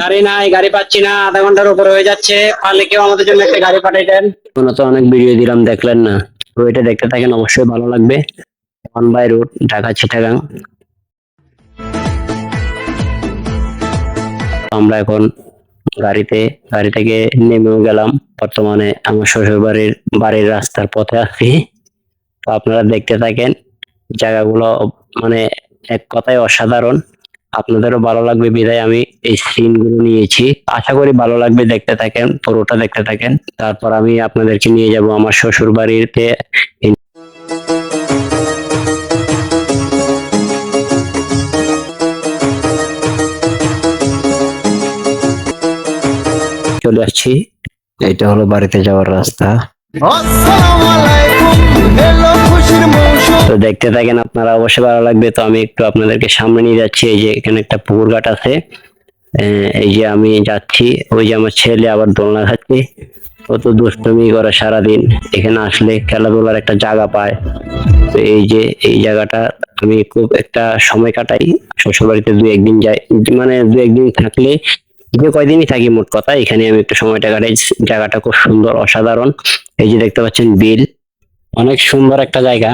গাড়ি নাই গাড়ি পাচ্ছি না আধা ঘণ্টার উপরে হয়ে যাচ্ছে। পারলে কেউ আমাদের জন্য একটা গাড়ি পাঠাইতেন কোনো তো অনেক ভিডিও দিলাম দেখলেন না। তো এটা দেখতে থাকেন অবশ্যই ভালো লাগবে। One by road Dhaka Chittagong. আমরা এখন গাড়িতে গাড়ি থেকে নেমেও গেলাম। বর্তমানে আমার শ্বশুর বাড়ির বাড়ির রাস্তার পথে আছি। তো আপনারা দেখতে থাকেন জায়গাগুলো মানে এক কথায় অসাধারণ। আপনাদেরও ভালো লাগবে বিধায় আমি এই সিনগুলো নিয়েছি। আশা করি ভালো লাগবে দেখতে থাকেন, পুরোটা দেখতে থাকেন। তারপর আমি আপনাদেরকে নিয়ে যাব আমার শ্বশুর বাড়িতে চলে আসছি। এটা হলো বাড়িতে যাওয়ার রাস্তা। আসসালামু আলাইকুম। তো দেখতে থাকেন আপনারা, অবশ্যই ভালো লাগবে। তো আমি একটু আপনাদেরকে সামনে নিয়ে যাচ্ছি, এই যে এখানে একটা পুকুর ঘাট আছে। এই যে আমি যাচ্ছি, ওই যে আমার ছেলে আবার দোলনা খাচ্ছে। কত দুষ্টমি করে সারাদিন, এখানে আসলে খেলাধুলার একটা জায়গা পায়। তো এই যে, এই জায়গাটা আমি খুব একটা সময় কাটাই। শ্বশুর বাড়িতে দু একদিন যাই মানে দু একদিন থাকলে, যে কয়দিনই থাকি মোট কথা, এখানে আমি একটু সময়টা কাটাই। জায়গাটা খুব সুন্দর, অসাধারণ। এই যে দেখতে পাচ্ছেন বিল, অনেক সুন্দর একটা জায়গা।